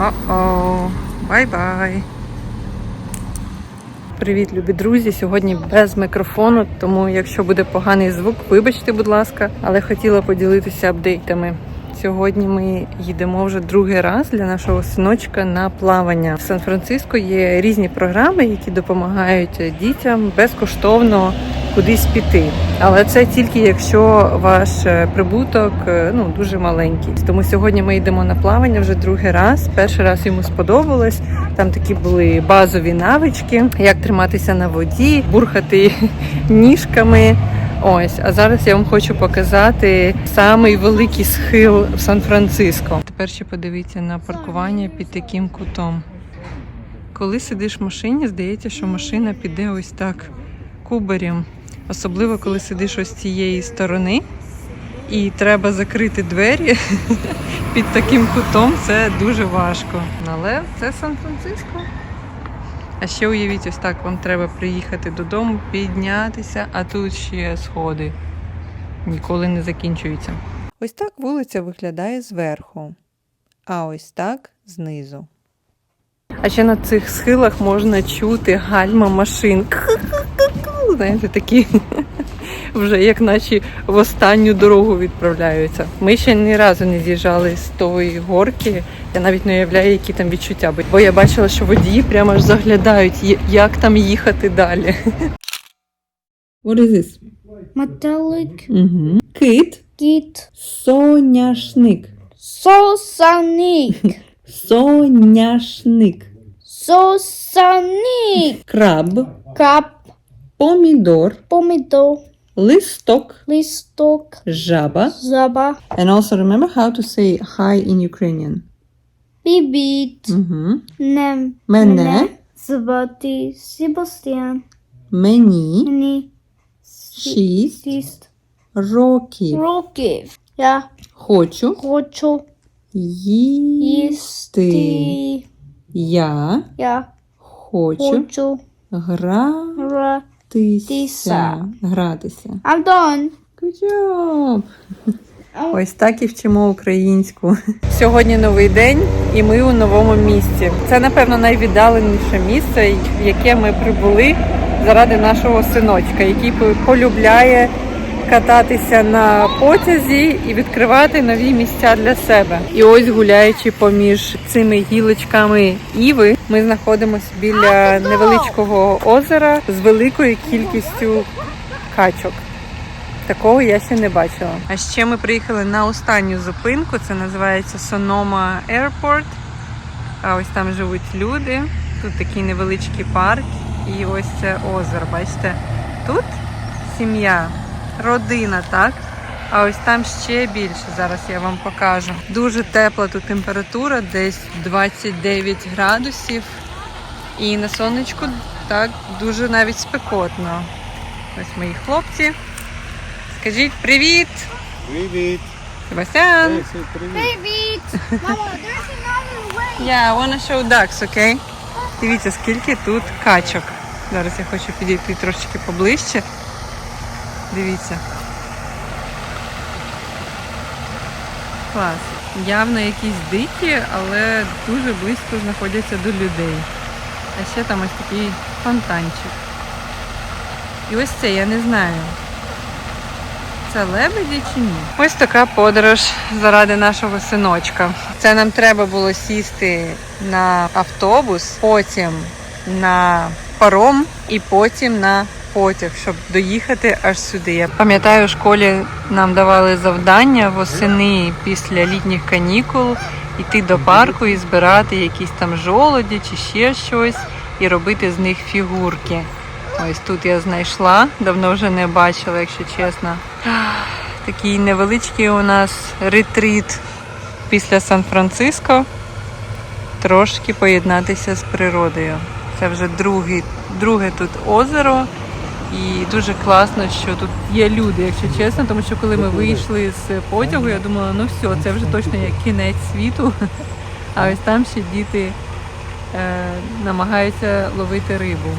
О-о, бай-бай. Привіт, любі друзі! Сьогодні без мікрофону, тому якщо буде поганий звук, вибачте, будь ласка, але хотіла поділитися апдейтами. Сьогодні ми їдемо вже другий раз для нашого синочка на плавання. В Сан-Франциско є різні програми, які допомагають дітям безкоштовно кудись піти. Але це тільки якщо ваш е, прибуток е, ну дуже маленький. Тому сьогодні ми йдемо на плавання вже другий раз. Перший раз йому сподобалось. Там такі були базові навички, як триматися на воді, бурхати ніжками. Ось, а зараз я вам хочу показати самий великий схил в Сан-Франциско. Тепер ще подивіться на паркування під таким кутом. Коли сидиш в машині, здається, що машина піде ось так кубарем. Особливо, коли сидиш ось з цієї сторони і треба закрити двері під таким кутом, це дуже важко. Але це Сан-Франциско. А ще уявіть, ось так вам треба приїхати додому, піднятися, а тут ще сходи. Ніколи не закінчуються. Ось так вулиця виглядає зверху, а ось так знизу. А ще на цих схилах можна чути гальма машин. Знаєте, такі вже як наче в останню дорогу відправляються. Ми ще ні разу не з'їжджали з тої горки. Я навіть не уявляю, які там відчуття. Бо я бачила, що водії прямо аж заглядають, як там їхати далі. What is this? Метелик, Угу. Кит. кіт, Соняшник. сосаник, Соняшник. сосаник, Краб. кап, Помідор. помідор, Листок. листок, Жаба. жаба, And also remember how to say hi in Ukrainian. бібіт, Угу. не, Мене. звати Себастьян, Мені мені шість шість років. років. Я Хочу хочу їсти. їсти. Я Я хочу хочу гратися. гратися. Гратися. I'm. Good! Ось так і вчимо українську. Сьогодні новий день, і ми у новому місці. Це, напевно, найвіддаленіше місце, в яке ми прибули заради нашого синочка, який полюбляє кататися на потязі і відкривати нові місця для себе. І ось гуляючи поміж цими гілочками іви, ми знаходимося біля невеличкого озера з великою кількістю качок. Такого я ще не бачила. А ще ми приїхали на останню зупинку. Це називається Sonoma Airport. А ось там живуть люди. Тут такий невеличкий парк. І ось це озеро. Бачите? Тут сім'я, родина, так? А ось там ще більше. Зараз я вам покажу. Дуже тепла тут температура, десь 29 градусів. І на сонечку так дуже навіть спекотно. Ось мої хлопці. Скажіть привіт! Привіт! Себастьян! Привіт! Мама, I wanna show ducks, окей? Дивіться, скільки тут качок. Зараз я хочу підійти трошечки поближче. Дивіться. Клас. Явно якісь дикі, але дуже близько знаходяться до людей. А ще там ось такий фонтанчик. І ось це я не знаю. Це лебеді чи ні? Ось така подорож заради нашого синочка. Це нам треба було сісти на автобус, потім на паром і потім на потяг, щоб доїхати аж сюди. Я пам'ятаю, в школі нам давали завдання восени після літніх канікул йти до парку і збирати якісь там жолоді чи ще щось, і робити з них фігурки. Ось тут я знайшла, давно вже не бачила, якщо чесно. Такий невеличкий у нас ретріт після Сан-Франциско. Трошки поєднатися з природою. Це вже другий, друге тут озеро. І дуже класно, що тут є люди, якщо чесно, тому що коли ми вийшли з потягу, я думала, ну все, це вже точно як кінець світу. А ось там ще діти е, намагаються ловити рибу.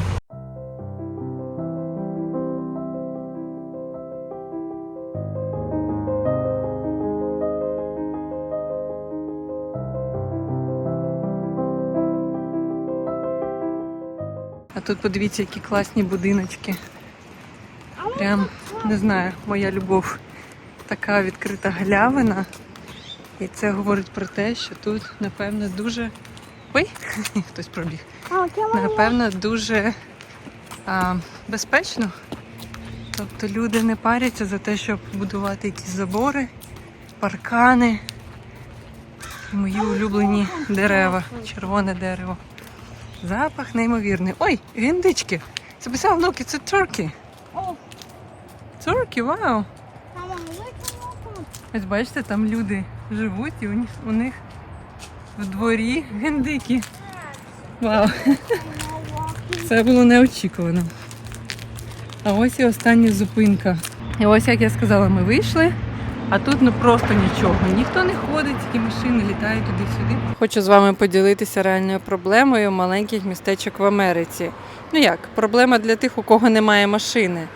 А тут подивіться, які класні будиночки. Прям не знаю, моя любов. Така відкрита галявина. І це говорить про те, що тут, напевно, дуже. Ой, хтось пробіг. Напевно, дуже а, безпечно. Тобто люди не паряться за те, щоб будувати якісь забори, паркани. І мої улюблені дерева, червоне дерево. Запах неймовірний. Ой, гіндички! Записав внуки, це турки. Турки, вау! Ось бачите, там люди живуть і у них, у них в дворі гендики. Вау! Це було неочікувано. А ось і остання зупинка. І ось, як я сказала, ми вийшли, а тут ну просто нічого. Ніхто не ходить, і машини літають туди-сюди. Хочу з вами поділитися реальною проблемою маленьких містечок в Америці. Ну як, проблема для тих, у кого немає машини.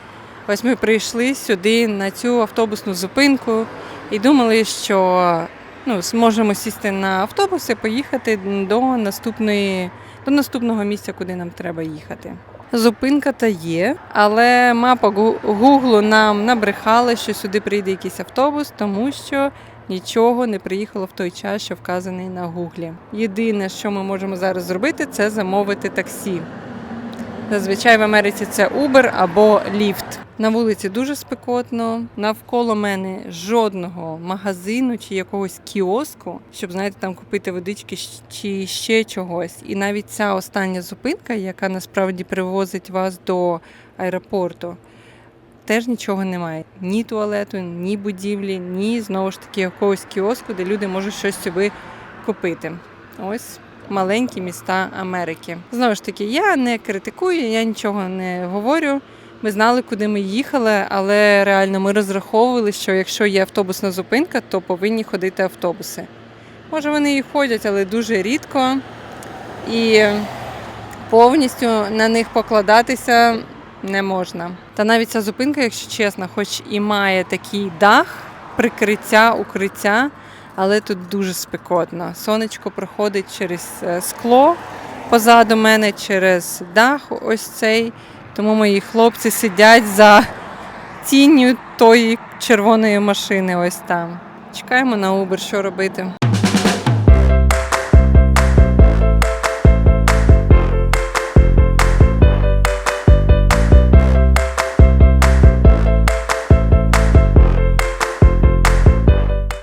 Ось ми прийшли сюди на цю автобусну зупинку і думали, що ну, зможемо сісти на автобус і поїхати до наступної до наступного місця, куди нам треба їхати. Зупинка та є, але мапа Гуглу нам набрехала, що сюди прийде якийсь автобус, тому що нічого не приїхало в той час, що вказаний на Гуглі. Єдине, що ми можемо зараз зробити, це замовити таксі. Зазвичай в Америці це Uber або Lyft. На вулиці дуже спекотно. Навколо мене жодного магазину чи якогось кіоску, щоб знаєте, там купити водички чи ще чогось. І навіть ця остання зупинка, яка насправді привозить вас до аеропорту, теж нічого немає. Ні туалету, ні будівлі, ні знову ж таки якогось кіоску, де люди можуть щось собі купити. Ось маленькі міста Америки. Знову ж таки, я не критикую, я нічого не говорю. Ми знали, куди ми їхали, але реально ми розраховували, що якщо є автобусна зупинка, то повинні ходити автобуси. Може, вони і ходять, але дуже рідко. І повністю на них покладатися не можна. Та навіть ця зупинка, якщо чесно, хоч і має такий дах, прикриття, укриття, але тут дуже спекотно. Сонечко проходить через е, скло позаду мене, через дах ось цей. Тому мої хлопці сидять за тінню тої червоної машини ось там. Чекаємо на Uber, що робити.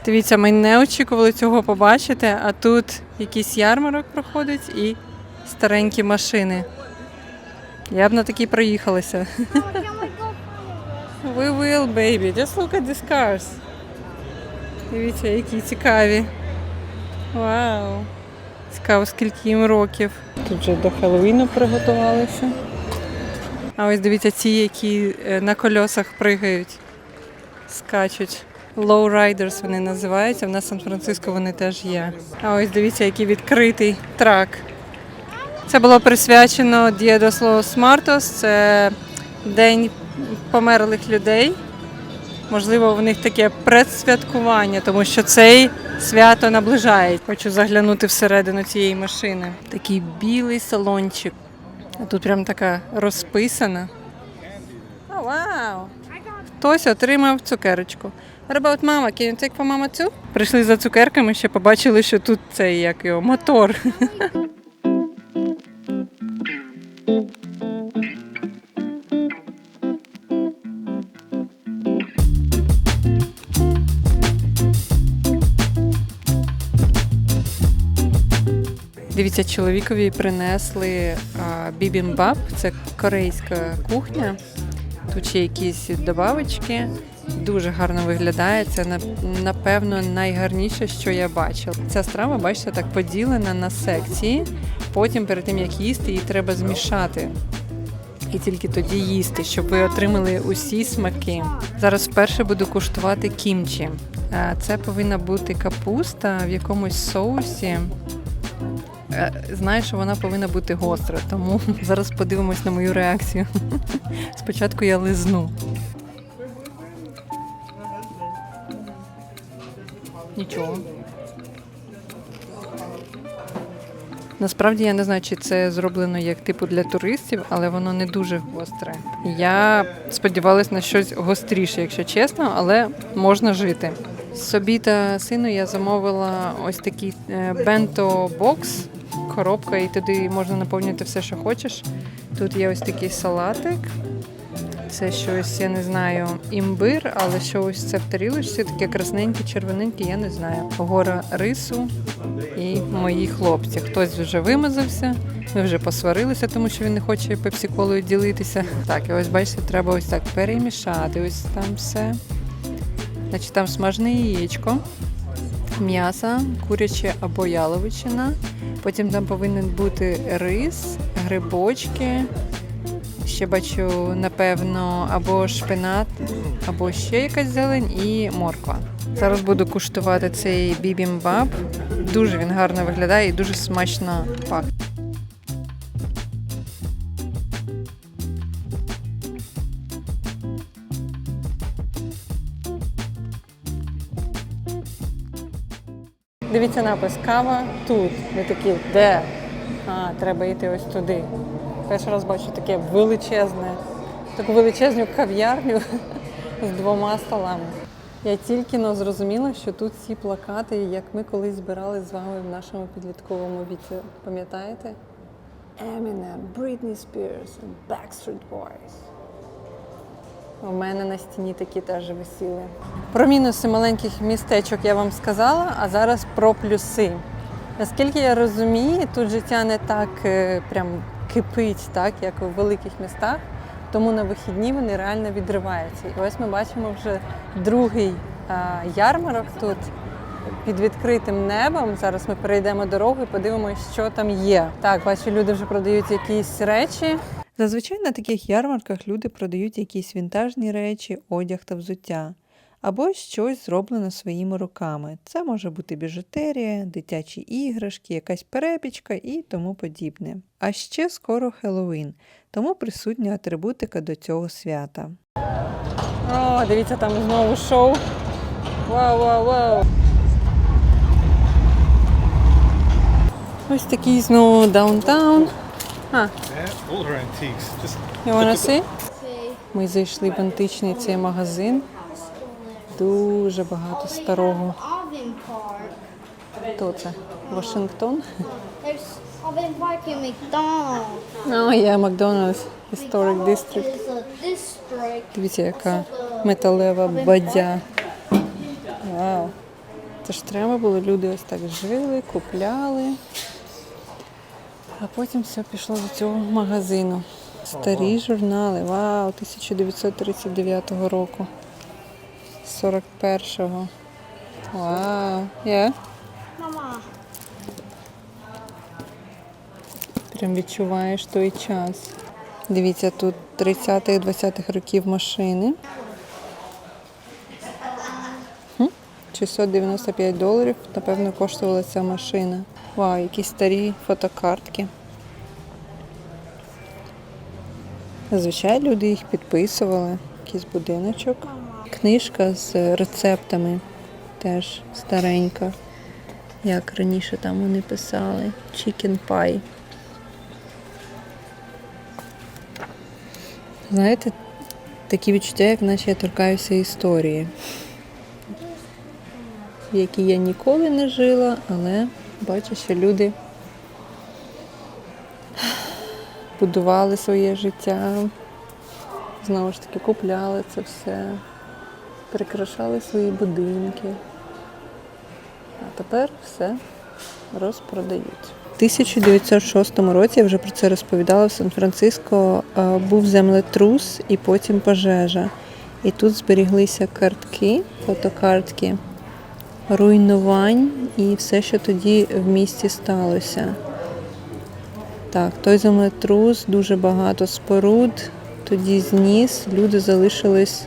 Дивіться, ми не очікували цього побачити, а тут якийсь ярмарок проходить і старенькі машини. Я б на такій проїхалася. We will, baby. Just look at these cars. Дивіться, які цікаві. Вау. Цікаво, скільки їм років. Тут вже до Хеллоуіну приготувалися. А ось дивіться, ці, які е, на кольосах пригають, скачуть. Lowriders вони називаються. В нас Сан-Франциско вони теж є. А ось дивіться, який відкритий трак. Це було присвячено dos Los Muertos. Це день померлих людей. Можливо, в них таке предсвяткування, тому що цей свято наближає. Хочу заглянути всередину цієї машини. Такий білий салончик. А тут прям така розписана. О, вау! Хтось отримав цукерочку. What about mama? Can you take for mama too? Прийшли за цукерками, ще побачили, що тут цей як його мотор. Дивіться, чоловікові принесли бібімбап, це корейська кухня. Тут ще якісь добавочки. Дуже гарно виглядає. Це напевно найгарніше, що я бачила. Ця страва, бачите, так поділена на секції. Потім, перед тим як їсти, її треба змішати. І тільки тоді їсти, щоб ви отримали усі смаки. Зараз вперше буду куштувати кімчі. Це повинна бути капуста в якомусь соусі. Е, Знаю, що вона повинна бути гостра, тому зараз подивимось на мою реакцію. Спочатку я лизну. Нічого. Насправді я не знаю, чи це зроблено як типу для туристів, але воно не дуже гостре. Я сподівалась на щось гостріше, якщо чесно, але можна жити. Собі та сину я замовила ось такий бенто бокс, коробка, і туди можна наповнити все, що хочеш. Тут є ось такий салатик. Це щось, я не знаю, імбир, але що ось це в тарілочці, таке красненьке, червоненьке, я не знаю. Гора рису і мої хлопці. Хтось вже вимазався, ми вже посварилися, тому що він не хоче пепсиколою ділитися. Так, і ось бачите, треба ось так перемішати. Ось там все. Значить, там смажне яєчко, м'ясо, куряче або яловичина. Потім там повинен бути рис, грибочки. Ще бачу, напевно, або шпинат, або ще якась зелень і морква. Зараз буду куштувати цей бібімбаб. Дуже він гарно виглядає і дуже смачно пахне. Дивіться напис кава тут. Ми такі, де? А, треба йти ось туди. Перший раз бачу таке величезне, таку величезну кав'ярню з двома столами. Я тільки но зрозуміла, що тут ці плакати, як ми колись збирали з вами в нашому підлітковому віці. Пам'ятаєте? Eminem, Britney Spears, Backstreet Boys. У мене на стіні такі теж висіли. Про мінуси маленьких містечок я вам сказала, а зараз про плюси. Наскільки я розумію, тут життя не так е, прям кипить, так як у великих містах, тому на вихідні вони реально відриваються. І ось ми бачимо вже другий ярмарок тут під відкритим небом. Зараз ми перейдемо дорогу і подивимося, що там є. Так, бачу, люди вже продають якісь речі. Зазвичай на таких ярмарках люди продають якісь вінтажні речі, одяг та взуття. Або щось зроблено своїми руками. Це може бути біжутерія, дитячі іграшки, якась перепічка і тому подібне. А ще скоро Хеллоуін, тому присутня атрибутика до цього свята. О, дивіться, там знову шоу. Вау, вау, вау. Ось такий знову даунтаун. А, you wanna? See, Ми зайшли в античний цей магазин. Дуже багато старого. Хто це? Вашингтон? McDonald's. Є Макдональдс Historic. District. Дивіться, яка металева бадя. Вау. Це ж треба було, люди ось так жили, купляли. А потім все пішло до цього магазину. Старі журнали. Вау, 1939 року. 41-го. Вау. Yeah. Mama. Прям відчуваєш той час. Дивіться, тут 30-х-20-х років машини. 695 доларів, напевно, коштувала ця машина. Вау, якісь старі фотокартки. Зазвичай люди їх підписували. Якийсь будиночок. Книжка з рецептами. Теж старенька. Як раніше там вони писали. Chicken pie. Знаєте, такі відчуття, як наче я торкаюся історії, в якій я ніколи не жила, але бачу, що люди будували своє життя, знову ж таки купляли це все, прикрашали свої будинки. А тепер все розпродають. У 1906 році я вже про це розповідала в Сан-Франциско. е, Був землетрус і потім пожежа. І тут зберіглися картки, фотокартки, руйнувань і все, що тоді в місті сталося. Так, той землетрус, дуже багато споруд, тоді зніс, люди залишились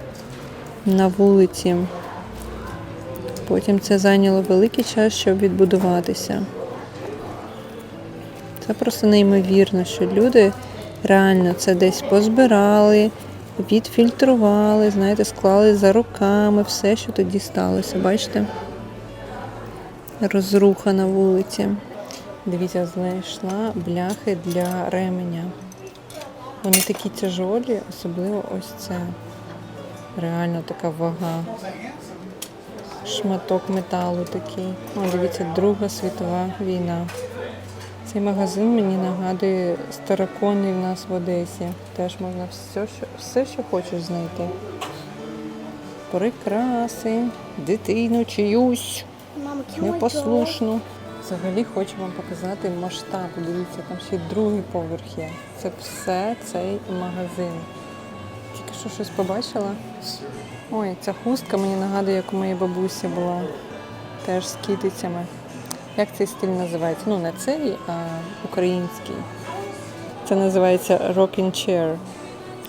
на вулиці. Потім це зайняло великий час, щоб відбудуватися. Це просто неймовірно, що люди реально це десь позбирали, відфільтрували, знаєте, склали за руками все, що тоді сталося. Бачите? Розруха на вулиці. Дивіться, знайшла бляхи для ременя. Вони такі тяжолі, особливо ось це. Реально така вага. Шматок металу такий. О, дивіться, Друга світова війна. Цей магазин мені нагадує староконний в нас в Одесі. Теж можна все, що, все, що хочеш знайти. Прикраси, дитину чиюсь, непослушну. Взагалі хочу вам показати масштаб. Дивіться, там ще другий поверх є. Це все цей магазин. Що щось побачила. Ой, ця хустка мені нагадує, як у моєї бабусі була. Теж з китицями. Як цей стиль називається? Ну, не цей, а український. Це називається rocking chair,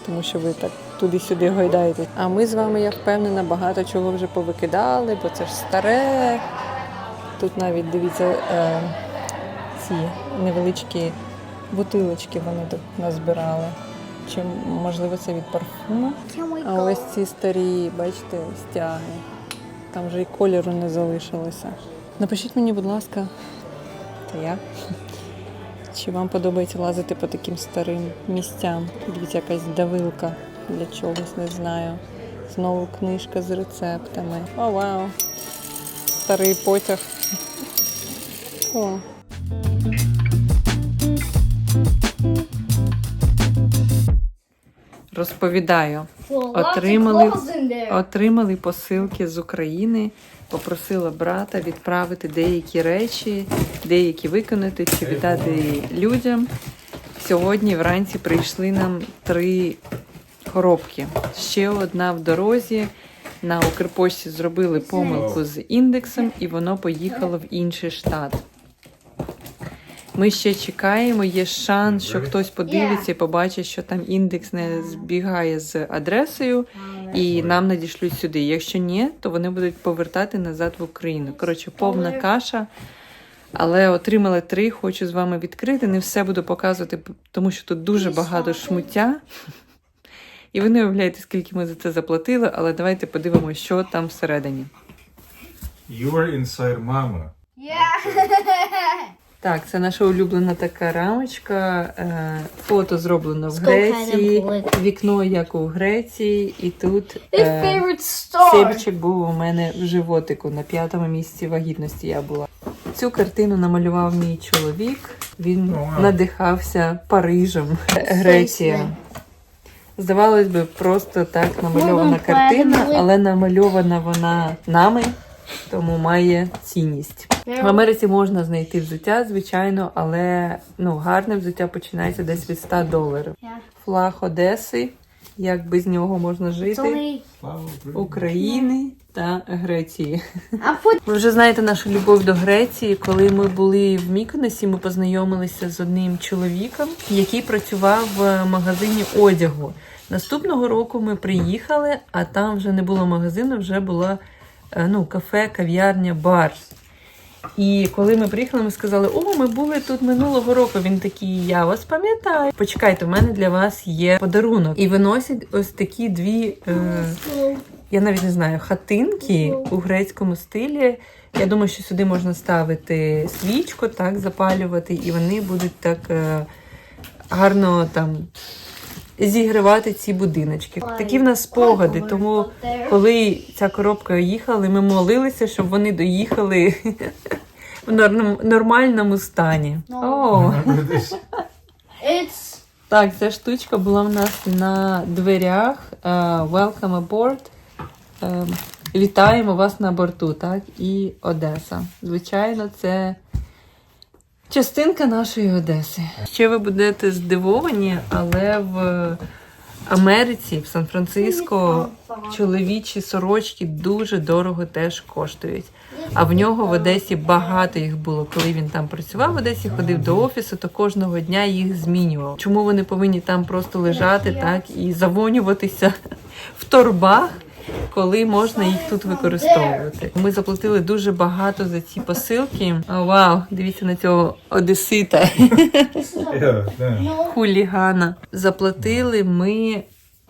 тому що ви так туди-сюди гойдаєте. А ми з вами, я впевнена, багато чого вже повикидали, бо це ж старе. Тут навіть дивіться е, ці невеличкі бутилочки вони тут назбирали. Чи можливо це від парфуму? А ось ці старі, бачите, стяги. Там вже і кольору не залишилося. Напишіть мені, будь ласка, це я. Чи вам подобається лазити по таким старим місцям? Дивіться, якась давилка для чогось, не знаю. Знову книжка з рецептами. О, вау! Старий потяг. О. Розповідаю. Отримали, отримали посилки з України. Попросила брата відправити деякі речі, деякі виконати чи віддати людям. Сьогодні вранці прийшли нам три коробки. Ще одна в дорозі. На Укрпошті зробили помилку з індексом, і воно поїхало в інший штат. Ми ще чекаємо, є шанс, що хтось подивиться і побачить, що там індекс не збігає з адресою, і нам надішлють сюди. Якщо ні, то вони будуть повертати назад в Україну. Коротше, повна каша. Але отримали три, хочу з вами відкрити. Не все буду показувати, тому що тут дуже багато шмуття. І ви не уявляєте, скільки ми за це заплатили, але давайте подивимося, що там всередині. You are inside mama. Yeah. Так, це наша улюблена така рамочка. Е, Фото зроблено в Греції, вікно як у Греції, і тут е. Себчик був у мене в животику на п'ятому місці вагітності. Я була. Цю картину намалював мій чоловік. Він надихався Парижем, Греція. Здавалось би, просто так намальована картина, але намальована вона нами, тому має цінність. В Америці можна знайти взуття, звичайно, але ну, гарне взуття починається десь від 100 доларів. Флаг Одеси, як без нього можна жити. України та Греції. Ви вже знаєте нашу любов до Греції. Коли ми були в Міконосі, ми познайомилися з одним чоловіком, який працював в магазині одягу. Наступного року ми приїхали, а там вже не було магазину, вже була ну, кафе, кав'ярня, бар. І коли ми приїхали, ми сказали: О, ми були тут минулого року. Він такий, я вас пам'ятаю. Почекайте, у мене для вас є подарунок. І виносять ось такі дві. Е, я навіть не знаю, хатинки у грецькому стилі. Я думаю, що сюди можна ставити свічку, так, запалювати, і вони будуть так е, гарно там зігрівати ці будиночки. Такі в нас спогади. Тому коли ця коробка їхала, ми молилися, щоб вони доїхали в нормальному стані. О, this? It's. так, ця штучка була в нас на дверях. Е, Welcome aboard. Е, Вітаємо вас на борту, так? І Одеса. Звичайно, це частинка нашої Одеси. Ще ви будете здивовані, але в Америці, в Сан-Франциско, чоловічі сорочки дуже дорого теж коштують. А в нього в Одесі багато їх було. Коли він там працював в Одесі, ходив до офісу, то кожного дня їх змінював. Чому вони повинні там просто лежати, так і завонюватися в торбах? Коли можна їх тут використовувати, ми заплатили дуже багато за ці посилки. О, вау, дивіться на цього одесита хулігана. Заплатили ми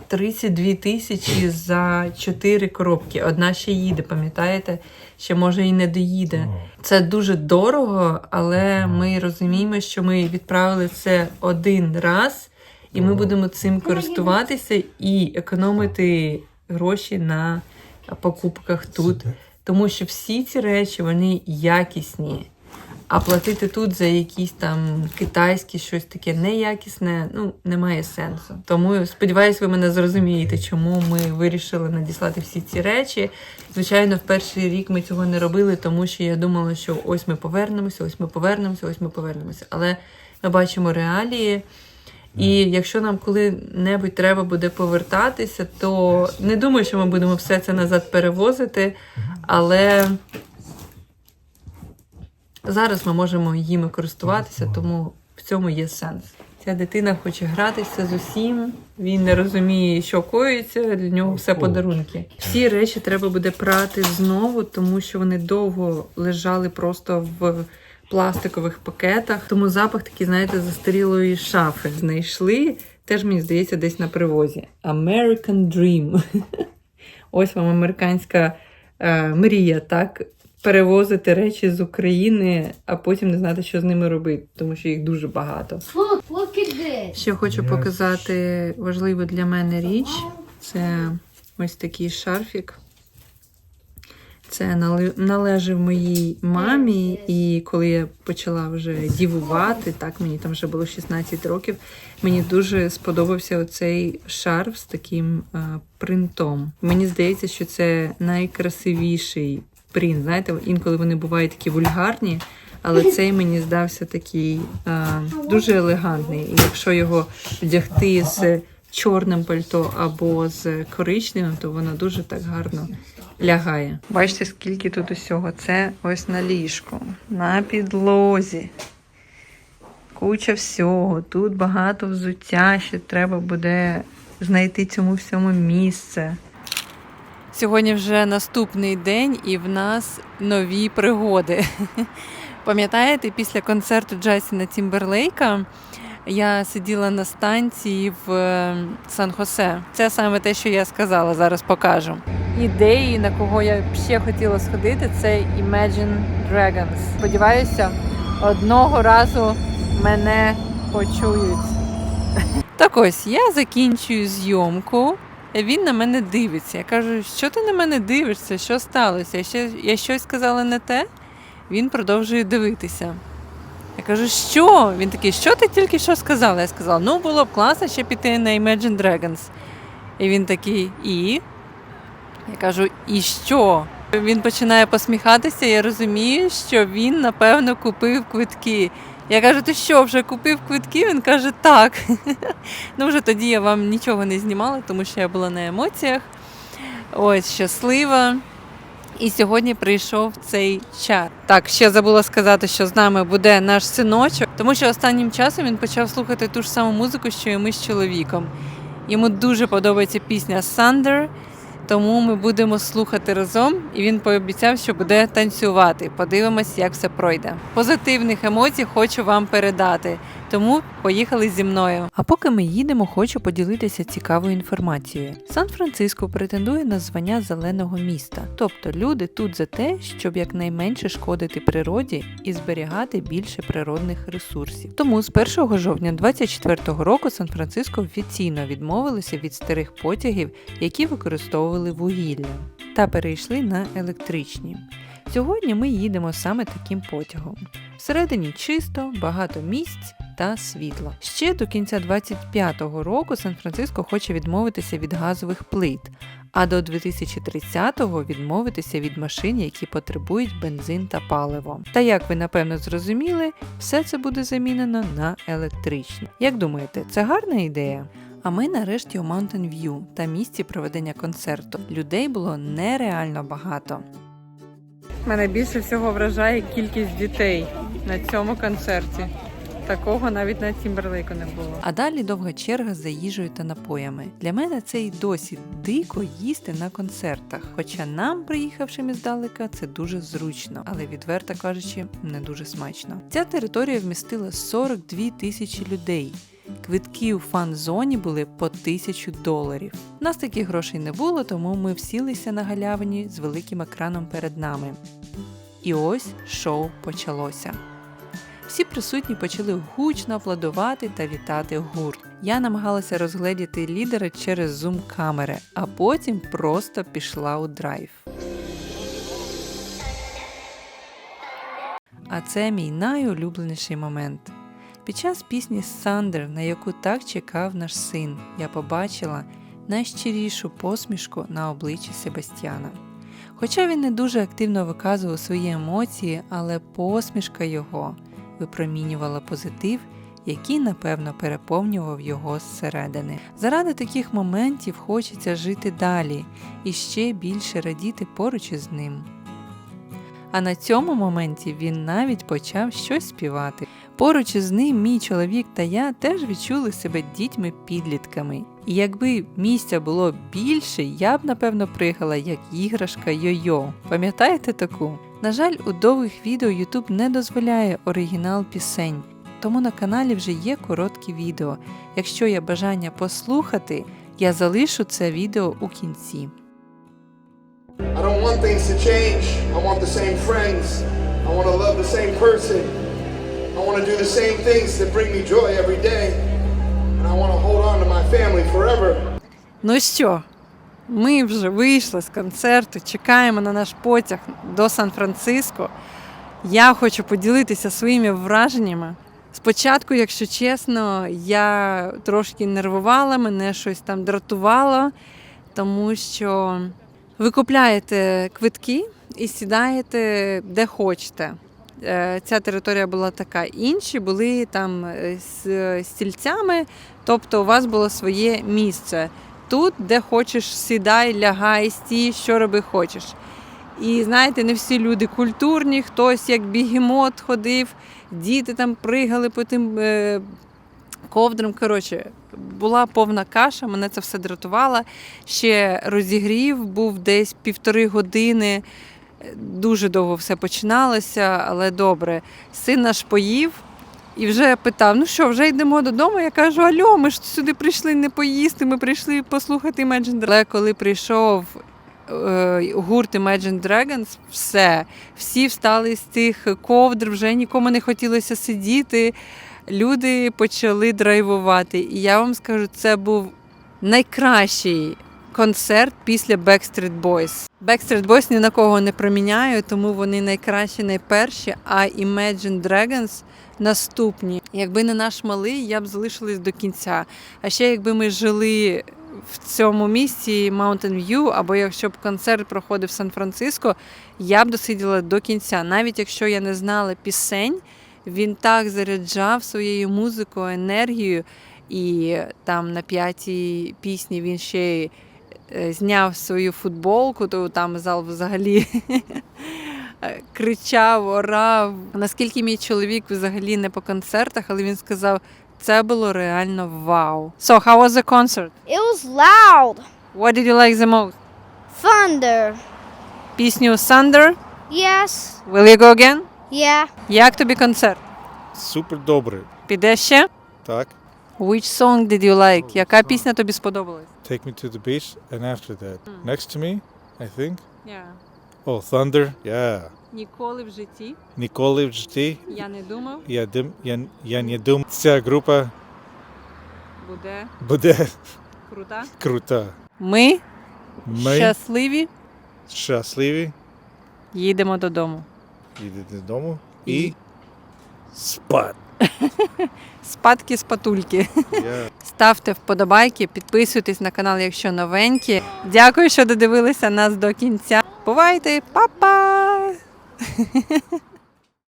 32 тисячі за 4 коробки. Одна ще їде, пам'ятаєте? Ще може і не доїде. Це дуже дорого, але ми розуміємо, що ми відправили це один раз, і ми будемо цим користуватися і економити гроші на покупках тут. Тому що всі ці речі вони якісні. А платити тут за якісь там китайські щось таке неякісне, ну немає сенсу. Тому сподіваюсь, ви мене зрозумієте, чому ми вирішили надіслати всі ці речі. Звичайно, в перший рік ми цього не робили, тому що я думала, що ось ми повернемося, ось ми повернемося, ось ми повернемося. Але ми бачимо реалії. І якщо нам коли-небудь треба буде повертатися, то не думаю, що ми будемо все це назад перевозити, але зараз ми можемо їми користуватися, тому в цьому є сенс. Ця дитина хоче гратися з усім, він не розуміє, що коїться, для нього все подарунки. Всі речі треба буде прати знову, тому що вони довго лежали просто в пластикових пакетах. Тому запах такий, знаєте, застарілої шафи. Знайшли, теж мені здається, десь на привозі. American Dream. Ось вам американська е, мрія, так? Перевозити речі з України, а потім не знати, що з ними робити, тому що їх дуже багато. Ще хочу показати важливу для мене річ. Це ось такий шарфік. Це нале- належав моїй мамі, і коли я почала вже дівувати, так мені там вже було 16 років. Мені дуже сподобався оцей шарф з таким е, принтом. Мені здається, що це найкрасивіший принт. Знаєте, інколи вони бувають такі вульгарні, але цей мені здався такий е, дуже елегантний. І якщо його вдягти з чорним пальто або з коричневим, то воно дуже так гарно лягає. Бачите, скільки тут усього. Це ось на ліжку, на підлозі. Куча всього. Тут багато взуття, ще треба буде знайти цьому всьому місце. Сьогодні вже наступний день, і в нас нові пригоди. Пам'ятаєте, після концерту Джасіна Тімберлейка я сиділа на станції в е, Сан-Хосе. Це саме те, що я сказала, зараз покажу. Ідеї, на кого я ще хотіла сходити, це Imagine Dragons. Сподіваюся, одного разу мене почують. Так ось я закінчую зйомку. Він на мене дивиться. Я кажу, що ти на мене дивишся? Що сталося? Я, ще, я щось сказала не те. Він продовжує дивитися. Я кажу, що? Він такий, що ти тільки що сказала? Я сказала, ну було б класно ще піти на Imagine Dragons. І він такий, і? Я кажу, і що? Він починає посміхатися, я розумію, що він, напевно, купив квитки. Я кажу, ти що, вже купив квитки? Він каже, так. ну, вже тоді я вам нічого не знімала, тому що я була на емоціях. Ось, щаслива. І сьогодні прийшов цей час. Так, ще забула сказати, що з нами буде наш синочок, тому що останнім часом він почав слухати ту ж саму музику, що і ми з чоловіком. Йому дуже подобається пісня Thunder, тому ми будемо слухати разом, і він пообіцяв, що буде танцювати. Подивимось, як все пройде. Позитивних емоцій хочу вам передати. Тому поїхали зі мною. А поки ми їдемо, хочу поділитися цікавою інформацією. Сан-Франциско претендує на звання зеленого міста, тобто люди тут за те, щоб якнайменше шкодити природі і зберігати більше природних ресурсів. Тому з 1 жовтня 2024 року Сан-Франциско офіційно відмовилося від старих потягів, які використовували вугілля, та перейшли на електричні. Сьогодні ми їдемо саме таким потягом. Всередині чисто, багато місць та світла. Ще до кінця 25-го року Сан-Франциско хоче відмовитися від газових плит, а до 2030-го відмовитися від машин, які потребують бензин та паливо. Та як ви напевно зрозуміли, все це буде замінено на електричні. Як думаєте, це гарна ідея? А ми нарешті у Mountain View та місці проведення концерту. Людей було нереально багато. Мене більше всього вражає кількість дітей на цьому концерті. Такого навіть на Тімберлейку не було. А далі довга черга за їжею та напоями. Для мене це й досі дико їсти на концертах. Хоча нам, приїхавшим іздалека, це дуже зручно, але відверто кажучи, не дуже смачно. Ця територія вмістила 42 тисячі людей. Квитки у фан-зоні були по тисячу доларів. У нас таких грошей не було, тому ми всілися на галявині з великим екраном перед нами. І ось шоу почалося. Всі присутні почали гучно аплодувати та вітати гурт. Я намагалася розгледіти лідера через зум камери, а потім просто пішла у драйв. А це мій найулюбленіший момент. Під час пісні Сандер, на яку так чекав наш син, я побачила найщирішу посмішку на обличчі Себастьяна. Хоча він не дуже активно виказував свої емоції, але посмішка його випромінювала позитив, який, напевно, переповнював його зсередини. Заради таких моментів хочеться жити далі і ще більше радіти поруч із ним. А на цьому моменті він навіть почав щось співати. Поруч із ним мій чоловік та я теж відчули себе дітьми-підлітками. І якби місця було більше, я б напевно пригала як іграшка йо-йо. Пам'ятаєте таку? На жаль, у довгих відео YouTube не дозволяє оригінал пісень, тому на каналі вже є короткі відео. Якщо є бажання послухати, я залишу це відео у кінці. I don't want things to change. I want the same friends. I want to love the same person. I want to do the same things that bring me joy every day. And I want to hold on to my family forever. Ну що, ми вже вийшли з концерту, чекаємо на наш потяг до Сан-Франциско. Я хочу поділитися своїми враженнями. Спочатку, якщо чесно, я трошки нервувала, мене щось там дратувало, тому що ви купляєте квитки і сідаєте де хочете. Е, Ця територія була така. Інші були там е, з стільцями, тобто у вас було своє місце. Тут, де хочеш, сідай, лягай, стій, що роби хочеш. І знаєте, не всі люди культурні, хтось як бігемот ходив, діти там пригали по тим е, ковдрам. Коротше, була повна каша, мене це все дратувало. Ще розігрів був десь півтори години. Дуже довго все починалося, але добре. Син наш поїв і вже питав: ну що, вже йдемо додому? Я кажу: Альо, ми ж сюди прийшли не поїсти, ми прийшли послухати Imagine Dragons. Але коли прийшов е, гурт Imagine Dragons, все, всі встали з цих ковдр, вже нікому не хотілося сидіти. Люди почали драйвувати. І я вам скажу, це був найкращий концерт після Backstreet Boys. Backstreet Boys ні на кого не проміняю, тому вони найкращі, найперші, а Imagine Dragons наступні. Якби не наш малий, я б залишилась до кінця. А ще якби ми жили в цьому місці Mountain View, або якщо б концерт проходив в Сан-Франциско, я б досиділа до кінця. Навіть якщо я не знала пісень, він так заряджав своєю музикою, енергією. І там на п'ятій пісні він ще зняв свою футболку, то там зал взагалі е, кричав, орав. Наскільки мій чоловік взагалі не по концертах, але він сказав, це було реально вау. So, how was the concert? It was loud. What did you like the most? Thunder. Пісню Thunder? Yes. Will you go again? Yeah. Як тобі концерт? Супер добрий. Підеш ще? Так. Which song did you like? Яка пісня тобі сподобалась? Take me to the beach and after that. Next to me, I think. Yeah. Oh, Thunder. Yeah. Ніколи в житті Ніколи в житті. я не думав, Я, дим, я, я не думав, ця група буде буде крута. крута. Ми, Ми щасливі щасливі, їдемо додому. їдете додому І? і спать. Спадки з патульки. Ставте вподобайки, підписуйтесь на канал, якщо новенькі. Дякую, що додивилися нас до кінця. Бувайте, па-па!